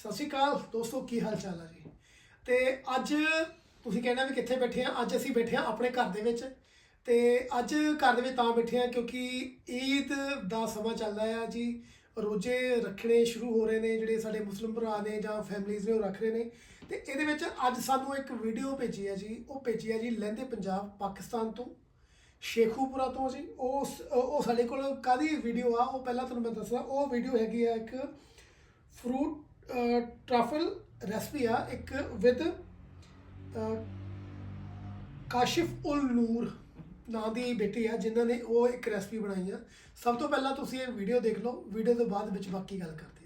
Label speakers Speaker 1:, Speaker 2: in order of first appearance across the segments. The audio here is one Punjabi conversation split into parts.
Speaker 1: ਸਤਿ ਸ਼੍ਰੀ ਅਕਾਲ ਦੋਸਤੋ, ਕੀ ਹਾਲ ਚਾਲ ਆ ਜੀ? ਤੇ ਅੱਜ ਤੁਸੀਂ ਕਹਿਣਾ ਵੀ ਕਿੱਥੇ ਬੈਠੇ ਆ? ਅੱਜ ਅਸੀਂ ਬੈਠੇ ਆ ਆਪਣੇ ਘਰ ਦੇ ਵਿੱਚ। ਤੇ ਅੱਜ ਘਰ ਦੇ ਵਿੱਚ ਤਾਂ ਬੈਠੇ ਆ ਕਿਉਂਕਿ ਈਦ ਦਾ ਸਮਾਂ ਚੱਲਦਾ ਆ ਜੀ। ਰੋਜ਼ੇ ਰੱਖਣੇ ਸ਼ੁਰੂ ਹੋ ਰਹੇ ਨੇ, ਜਿਹੜੇ ਸਾਡੇ ਮੁਸਲਿਮ ਭਰਾ ਨੇ ਜਾਂ ਫੈਮਲੀਆਂ ਨੇ ਉਹ ਰੱਖ ਰਹੇ ਨੇ। ਤੇ ਇਹਦੇ ਵਿੱਚ ਅੱਜ ਸਾਨੂੰ ਇੱਕ ਵੀਡੀਓ ਭੇਜੀ ਹੈ ਜੀ। ਉਹ ਭੇਜੀ ਹੈ ਜੀ ਲਹਿੰਦੇ ਪੰਜਾਬ ਪਾਕਿਸਤਾਨ ਤੋਂ, ਸ਼ੇਖੂਪੁਰਾ ਤੋਂ ਜੀ। ਉਹ ਉਹ ਸਾਡੇ ਕੋਲ ਕਾਦੀ ਵੀਡੀਓ ਆ? ਉਹ ਪਹਿਲਾਂ ਤੁਹਾਨੂੰ ਮੈਂ ਦੱਸਦਾ, ਉਹ ਵੀਡੀਓ ਹੈਗੀ ਆ ਇੱਕ ਫਰੂਟ ਟਰਫਲ ਰੈਸਪੀ ਆ, ਇੱਕ ਵਿਦ ਕਾਸ਼ਿਫ ਉਲ ਨੂਰ ਨਾਂ ਦੀ ਬੇਟੀ ਆ, ਜਿਨ੍ਹਾਂ ਨੇ ਉਹ ਇੱਕ ਰੈਸਪੀ ਬਣਾਈ ਆ। ਸਭ ਤੋਂ ਪਹਿਲਾਂ ਤੁਸੀਂ ਇਹ ਵੀਡੀਓ ਦੇਖ ਲਓ ਵੀਡੀਓ ਤੋਂ ਬਾਅਦ ਵਿੱਚ ਬਾਕੀ ਗੱਲ ਕਰਦੇ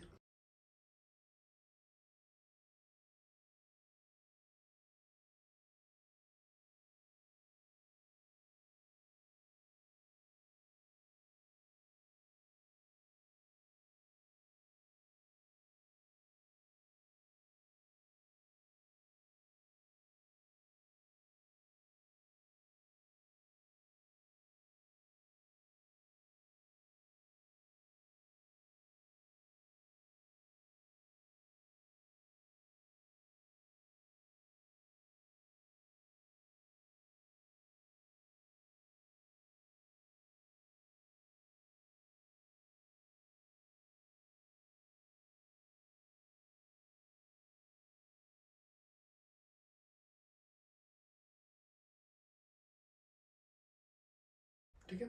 Speaker 1: ਠੀਕ ਹੈ?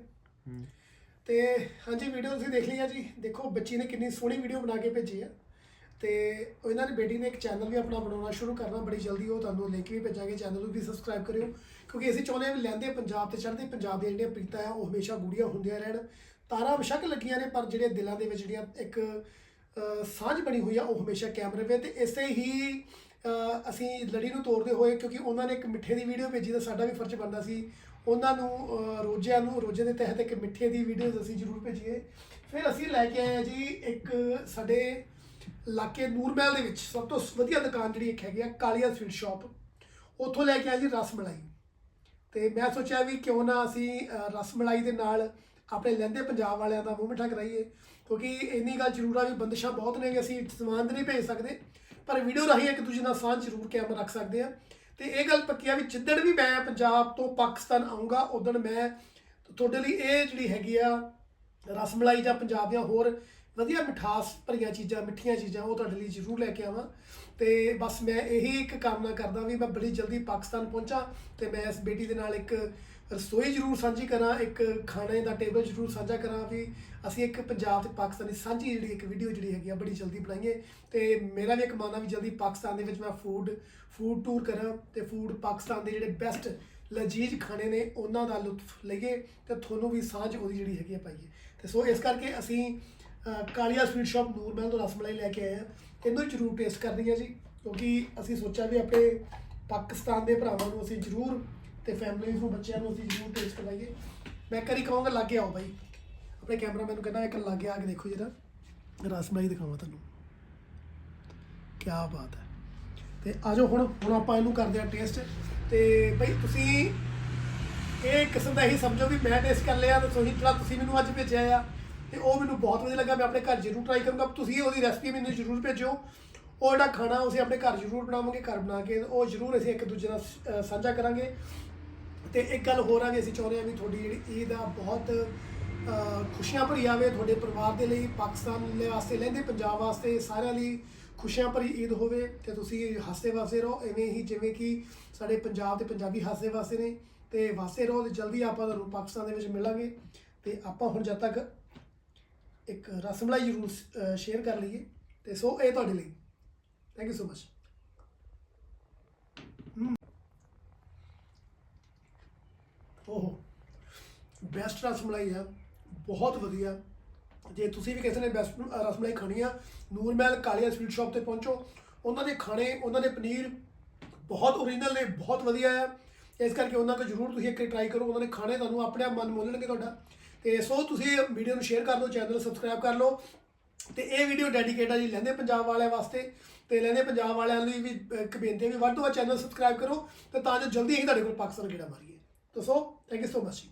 Speaker 1: ਤੇ ਹਾਂਜੀ ਵੀਡੀਓ ਤੁਸੀਂ ਦੇਖ ਲਈ ਆ ਜੀ। ਦੇਖੋ ਬੱਚੀ ਨੇ ਕਿੰਨੀ ਸੋਹਣੀ ਵੀਡੀਓ ਬਣਾ ਕੇ ਭੇਜੀ ਆ। ਤੇ ਇਹਨਾਂ ਦੀ ਬੇਟੀ ਨੇ ਇੱਕ ਚੈਨਲ ਵੀ ਆਪਣਾ ਬਣਾਉਣਾ ਸ਼ੁਰੂ ਕਰਨਾ ਬੜੀ ਜਲਦੀ ਉਹ ਤੁਹਾਨੂੰ ਲਿੰਕ ਵੀ ਭੇਜਾਂਗੇ। ਚੈਨਲ ਨੂੰ ਵੀ ਸਬਸਕ੍ਰਾਈਬ ਕਰਿਓ। ਕਿਉਂਕਿ ਅਸੀਂ ਚਾਹੁੰਦੇ ਹਾਂ ਵੀ ਲੈਂਦੇ ਪੰਜਾਬ ਤੇ ਚੜ੍ਹਦੇ ਪੰਜਾਬ ਦੀਆਂ ਜਿਹੜੀਆਂ ਪ੍ਰੀਤਾਂ ਆ ਉਹ ਹਮੇਸ਼ਾ ਗੂੜੀਆਂ ਹੁੰਦੀਆਂ ਰਹਿਣ। ਤਾਰਾਂ ਬੇਸ਼ੱਕ ਲੱਗੀਆਂ ਨੇ ਪਰ ਜਿਹੜੇ ਦਿਲਾਂ ਦੇ ਵਿੱਚ ਜਿਹੜੀਆਂ ਇੱਕ ਸਾਂਝ ਬਣੀ ਹੋਈ ਆ ਉਹ ਹਮੇਸ਼ਾ ਕਾਇਮ ਰਵੇ। ਤੇ ਇਸੇ ਹੀ ਅਸੀਂ ਲੜੀ ਨੂੰ ਤੋੜਦੇ ਹੋਏ ਕਿਉਂਕਿ ਉਹਨਾਂ ਨੇ ਇੱਕ ਮਿੱਠੇ ਦੀ ਵੀਡੀਓ ਭੇਜੀ ਤਾਂ ਸਾਡਾ ਵੀ ਫਰਜ਼ ਬਣਦਾ ਸੀ। ਉਹਨਾਂ ਨੂੰ ਰੋਜ਼ਿਆਂ ਨੂੰ, ਰੋਜ਼ੇ ਦੇ ਤਹਿਤ ਇੱਕ ਮਿੱਠੇ ਦੀ ਵੀਡੀਓਜ਼ ਅਸੀਂ ਜ਼ਰੂਰ ਭੇਜੀਏ। ਫਿਰ ਅਸੀਂ ਲੈ ਕੇ ਆਏ ਹਾਂ ਜੀ ਇੱਕ ਸਾਡੇ ਇਲਾਕੇ ਨੂਰਮਹਿਲ ਦੇ ਵਿੱਚ ਸਭ ਤੋਂ ਵਧੀਆ ਦੁਕਾਨ ਜਿਹੜੀ ਇੱਕ ਹੈਗੀ ਆ, ਕਾਲੀਆ ਸਵੀਟ ਸ਼ਾਪ ਉੱਥੋਂ ਲੈ ਕੇ ਆਏ ਜੀ ਰਸ ਮਲਾਈ। ਤੇ ਮੈਂ ਸੋਚਿਆ ਵੀ ਕਿਉਂ ਨਾ ਅਸੀਂ ਰਸ ਮਲਾਈ ਦੇ ਨਾਲ ਆਪਣੇ ਲਹਿੰਦੇ ਪੰਜਾਬ ਵਾਲਿਆਂ ਦਾ ਮੂੰਹ ਮਿੱਠਾ ਕਰਾਈਏ। ਕਿਉਂਕਿ ਇੰਨੀ ਗੱਲ ਜ਼ਰੂਰ ਆ ਵੀ ਬੰਦਿਸ਼ਾਂ ਬਹੁਤ ਨੇ ਕਿ ਅਸੀਂ ਸਮਾਨ ਨਹੀਂ ਭੇਜ ਸਕਦੇ। ਪਰ ਵੀਡੀਓ ਰਾਹੀਂ ਇੱਕ ਦੂਜੇ ਨਾਲ ਸਾਂਝ ਜ਼ਰੂਰ ਕਾਇਮ ਰੱਖ ਸਕਦੇ ਆ। ਤੇ ਇਹ ਗੱਲ ਪੱਕੀ ਆ ਵੀ ਜਿੱਦਣ ਵੀ ਮੈਂ ਪੰਜਾਬ ਤੋਂ ਪਾਕਿਸਤਾਨ ਆਉਂਗਾ ਉਦੋਂ ਮੈਂ ਤੁਹਾਡੇ ਲਈ ਇਹ ਜਿਹੜੀ ਹੈਗੀ ਆ ਰਸਮਲਾਈ ਜਾਂ ਪੰਜਾਬ ਦੀਆਂ ਹੋਰ ਵਧੀਆ ਮਿਠਾਸ ਭਰੀਆਂ ਚੀਜ਼ਾਂ, ਮਿੱਠੀਆਂ ਚੀਜ਼ਾਂ, ਉਹ ਤੁਹਾਡੇ ਲਈ ਜ਼ਰੂਰ ਲੈ ਕੇ ਆਵਾਂ। ਤੇ ਬਸ ਮੈਂ ਇਹੀ ਇੱਕ ਕਾਮਨਾ ਕਰਦਾ ਵੀ ਮੈਂ ਬੜੀ ਜਲਦੀ ਪਾਕਿਸਤਾਨ ਪਹੁੰਚਾਂ ਤੇ ਮੈਂ ਇਸ ਬੇਟੀ ਦੇ ਨਾਲ ਇੱਕ ਰਸੋਈ ਜ਼ਰੂਰ ਸਾਂਝੀ ਕਰਾਂ, ਇੱਕ ਖਾਣੇ ਦਾ ਟੇਬਲ ਜ਼ਰੂਰ ਸਾਂਝਾ ਕਰਾਂ ਵੀ ਅਸੀਂ ਇੱਕ ਪੰਜਾਬ ਤੇ ਪਾਕਿਸਤਾਨ ਦੀ ਸਾਂਝੀ ਜਿਹੜੀ ਇੱਕ ਵੀਡੀਓ ਜਿਹੜੀ ਹੈਗੀ ਆ, ਬੜੀ ਜਲਦੀ ਬਣਾਈਏ। ਤੇ ਮੇਰਾ ਵੀ ਇੱਕ ਮਨ ਆ ਵੀ ਜਲਦੀ ਪਾਕਿਸਤਾਨ ਦੇ ਵਿੱਚ ਮੈਂ ਫੂਡ ਫੂਡ ਟੂਰ ਕਰਾਂ ਤੇ ਫੂਡ ਪਾਕਿਸਤਾਨ ਦੇ ਜਿਹੜੇ ਬੈਸਟ ਲਜੀਜ਼ ਖਾਣੇ ਨੇ, ਉਹਨਾਂ ਦਾ ਲੁਤਫ ਲਈਏ ਤੇ ਤੁਹਾਨੂੰ ਵੀ ਸਾਂਝ ਉਹਦੀ ਜਿਹੜੀ ਹੈਗੀ ਆ ਪਾਈਏ। ਤੇ ਸੋ ਇਸ ਕਰਕੇ ਅਸੀਂ ਕਾਲੀਆ ਸਵੀਟ ਸ਼ਾਪ ਨੂਰਮਹਿਲ ਤੋਂ ਰਸਮਲਾਈ ਲੈ ਕੇ ਆਏ ਆ ਇਹਨੂੰ ਜ਼ਰੂਰ ਟੇਸਟ ਕਰਨੀ ਹੈ ਜੀ, ਕਿਉਂਕਿ ਅਸੀਂ ਸੋਚਿਆ ਵੀ ਆਪਣੇ ਪਾਕਿਸਤਾਨ ਦੇ ਭਰਾਵਾਂ ਨੂੰ ਅਸੀਂ ਜ਼ਰੂਰ ਤੇ ਫੈਮਿਲੀਜ਼ ਨੂੰ, ਬੱਚਿਆਂ ਨੂੰ ਅਸੀਂ ਜ਼ਰੂਰ ਟੇਸਟ ਕਰਾਈਏ। ਮੈਂ ਕਰੀ ਕਹਾਂਗਾ, ਲਾਗੇ ਆਓ ਬਾਈ। ਆਪਣੇ ਕੈਮਰਾ ਮੈਨੂੰ ਕਹਿੰਦਾ, ਇੱਕ ਲਾਗੇ ਆ ਕੇ ਦੇਖੋ ਜਰਾ। ਰਸਮਲਾਈ ਦਿਖਾਵਾਂ ਤੁਹਾਨੂੰ। ਕੀ ਬਾਤ ਹੈ। ਤੇ ਆਜੋ ਹੁਣ ਹੁਣ ਆਪਾਂ ਇਹਨੂੰ ਕਰਦੇ ਆ ਟੇਸਟ ਤੇ ਬਈ, ਤੁਸੀਂ ਇਹ ਕਿਸਮ ਦਾ ਹੀ ਸਮਝੋ ਵੀ ਮੈਂ ਟੇਸਟ ਕਰ ਲਿਆ ਤੇ ਤੁਸੀਂ, ਜਿਹੜਾ ਤੁਸੀਂ ਮੈਨੂੰ ਅੱਜ ਭੇਜਿਆ ਆ, ਤੇ ਉਹ ਮੈਨੂੰ ਬਹੁਤ ਵਧੀਆ ਲੱਗਾ। ਮੈਂ ਆਪਣੇ ਘਰ ਜ਼ਰੂਰ ਟਰਾਈ ਕਰੂੰਗਾ। ਤੁਸੀਂ ਉਹਦੀ ਰੈਸਪੀ ਮੈਨੂੰ ਜ਼ਰੂਰ ਭੇਜੋ ਉਹ ਜਿਹੜਾ ਖਾਣਾ ਅਸੀਂ ਆਪਣੇ ਘਰ ਜ਼ਰੂਰ ਬਣਾਵਾਂਗੇ, ਘਰ ਬਣਾ ਕੇ, ਉਹ ਜ਼ਰੂਰ ਅਸੀਂ ਇੱਕ ਦੂਜੇ ਨਾਲ ਸਾਂਝਾ ਕਰਾਂਗੇ। ਤੇ ਇੱਕ ਗੱਲ ਹੋਰ ਆ ਵੀ ਅਸੀਂ ਚਾਹੁੰਦੇ ਹਾਂ ਵੀ ਤੁਹਾਡੀ ਜਿਹੜੀ ਈਦ ਆ ਬਹੁਤ ਖੁਸ਼ੀਆਂ ਭਰੀ ਆਵੇ, ਤੁਹਾਡੇ ਪਰਿਵਾਰ ਦੇ ਲਈ, ਪਾਕਿਸਤਾਨ ਦੇ ਵਾਸਤੇ ਲਹਿੰਦੇ ਪੰਜਾਬ ਵਾਸਤੇ ਸਾਰਿਆਂ ਲਈ ਖੁਸ਼ੀਆਂ ਭਰੀ ਈਦ ਹੋਵੇ ਤੇ ਤੁਸੀਂ ਹੱਸਦੇ ਵਸਦੇ ਰਹੋ, ਐਵੇਂ ਹੀ ਜਿਵੇਂ ਕਿ ਸਾਡੇ ਪੰਜਾਬ ਤੇ ਪੰਜਾਬੀ ਹੱਸਦੇ ਵਸਦੇ ਨੇ ਤੇ ਵਸਦੇ ਰਹੋ ਤੇ ਜਲਦੀ ਆਪਾਂ ਤੁਹਾਨੂੰ ਪਾਕਿਸਤਾਨ ਦੇ ਵਿੱਚ ਮਿਲਾਂਗੇ। ਤੇ ਆਪਾਂ ਹੁਣ ਜਦ ਤੱਕ ਇੱਕ ਰਸਮਲਾਈ ਜ਼ਰੂਰ ਸ਼ੇਅਰ ਕਰ ਲਈਏ ਤੇ ਸੋ ਇਹ ਤੁਹਾਡੇ ਲਈ। ਥੈਂਕ ਯੂ ਸੋ ਮਚ ਉਹ ਬੈਸਟ ਰਸਮਲਾਈ ਆ, ਬਹੁਤ ਵਧੀਆ। ਜੇ ਤੁਸੀਂ ਵੀ ਕਿਸੇ ਨੇ ਬੈਸਟ ਰਸਮਲਾਈ ਖਾਣੀ ਆ ਨੂਰਮਹਿਲ ਕਾਲੀਆ ਸਵੀਟ ਸ਼ਾਪ ਤੇ ਪਹੁੰਚੋ। ਉਹਨਾਂ ਦੇ ਖਾਣੇ, ਉਹਨਾਂ ਦੇ ਪਨੀਰ ਬਹੁਤ ਓਰੀਜਨਲ ਨੇ, ਬਹੁਤ ਵਧੀਆ ਆ। ਇਸ ਕਰਕੇ ਉਹਨਾਂ ਤੋਂ ਜਰੂਰ ਤੁਸੀਂ ਇੱਕ ਟਰਾਈ ਕਰੋ। ਉਹਨਾਂ ਦੇ ਖਾਣੇ ਤੁਹਾਨੂੰ ਆਪਣੇ ਆਪ ਮਨ ਮੋਲਣਗੇ ਤੁਹਾਡਾ। ਤੇ ਸੋ ਤੁਸੀਂ ਵੀਡੀਓ ਨੂੰ ਸ਼ੇਅਰ ਕਰ ਦਿਓ ਚੈਨਲ ਸਬਸਕ੍ਰਾਈਬ ਕਰ ਲਓ। ਤੇ ਇਹ ਵੀਡੀਓ ਡੈਡੀਕੇਟ ਆ ਜੀ ਲਹਿੰਦੇ ਪੰਜਾਬ ਵਾਲਿਆਂ ਵਾਸਤੇ। ਤੇ ਲਹਿੰਦੇ ਪੰਜਾਬ ਵਾਲਿਆਂ ਲਈ ਵੀ, ਇੱਕ ਬੇਨਤੀ ਹੈ ਵੀ ਵੱਧ ਤੋਂ ਵੱਧ ਚੈਨਲ ਸਬਸਕ੍ਰਾਈਬ ਕਰੋ। ਤੇ ਤਾਂ ਜੋ ਜਲਦੀ ਅਸੀਂ ਤੁਹਾਡੇ ਕੋਲ ਪਾਕਿਸਤਾਨ ਗੇੜਾ ਮਾਰੀਏ। ਤਾਂ so thank you so much ji